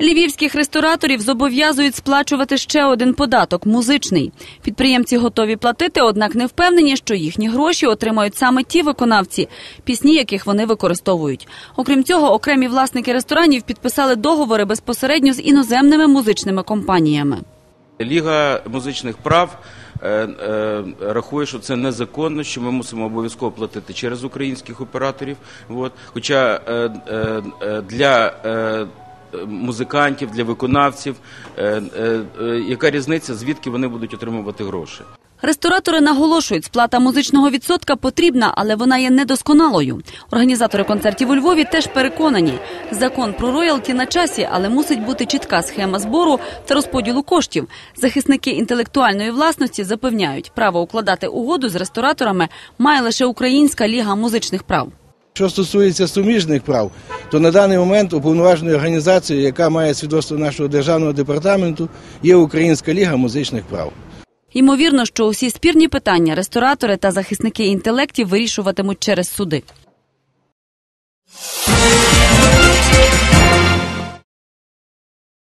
Львівських рестораторів зобов'язують сплачувати ще один податок музичний. Підприємці готові платити, однак не впевнені, що їхні гроші отримають саме ті виконавці, пісні яких вони використовують. Окрім цього, окремі власники ресторанів підписали договори безпосередньо з іноземними музичними компаніями. Ліга музичних прав е, е, рахує, що це незаконно, що ми мусимо обов'язково платити через українських операторів. Хоча е, для музикантів, для виконавців, е, е, е, яка різниця, звідки вони будуть отримувати гроші? Ресторатори наголошують, сплата музичного відсотка потрібна, але вона є недосконалою. Організатори концертів у Львові теж переконані, закон про роялті на часі, але мусить бути чітка схема збору та розподілу коштів. Захисники інтелектуальної власності запевняють, право укладати угоду з рестораторами має лише Українська ліга музичних прав. Що стосується суміжних прав, то на даний момент уповноваженою організацією, яка має свідоцтво нашого державного департаменту, є Українська ліга музичних прав. Ймовірно, що усі спірні питання ресторатори та захисники інтелектів вирішуватимуть через суди.